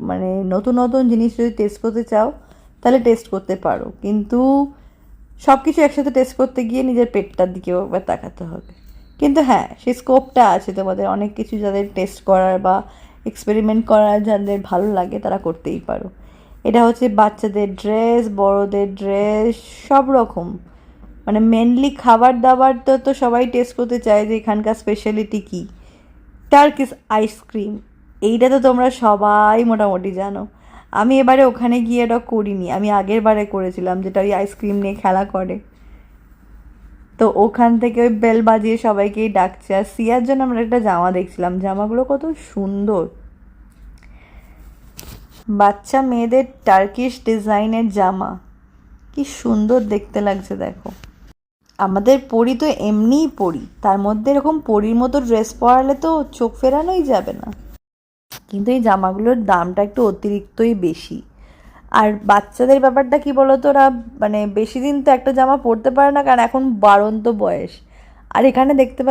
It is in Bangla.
মানে নতুন নতুন জিনিস যদি টেস্ট করতে চাও, তাহলে টেস্ট করতে পারো। কিন্তু সব কিছু একসাথে টেস্ট করতে গিয়ে নিজের পেটটার দিকেও একবার তাকাতে হবে। কিন্তু হ্যাঁ সেই স্কোপটা আছে তোমাদের। অনেক কিছু যাদের টেস্ট করার বা এক্সপেরিমেন্ট করার যাদের ভালো লাগে, তারা করতেই পারো। এটা হচ্ছে বাচ্চাদের ড্রেস বড়দের ড্রেস সব রকম। মানে মেনলি খাবার দাবার তো তো সবাই টেস্ট করতে চায় যে এখানকার স্পেশালিটি কী। টার্কিস আইসক্রিম এইটা তো তোমরা সবাই মোটামুটি জানো। আমি এবারে ওখানে গিয়ে এটা করিনি। আমি আগের বারে করেছিলাম, যেটা ওই আইসক্রিম নিয়ে খেলা করে। তো ওখান থেকে ওই বেল বাজিয়ে সবাইকেই ডাকছে। আর সিয়ার জন্য আমরা একটা জামা দেখছিলাম। জামাগুলো কত সুন্দর। বাচ্চা মেয়েদের টার্কিশ ডিজাইনের জামা। কি সুন্দর দেখতে লাগছে, দেখো। আমাদের পরি তো এমনিই পরি। তার মধ্যে এরকম পরির মতো ড্রেস পরালে তো চোখ ফেরানোই যাবে না। কিন্তু এই জামাগুলোর দামটা একটু অতিরিক্তই বেশি। আর বাচ্চাদের ব্যাপারটা কি বলতো, ওরা মানে বেশি দিন তো একটা জামা পরতে পারে না, কারণ এখন বাড়ন্ত বয়স। আর এখানে দেখতে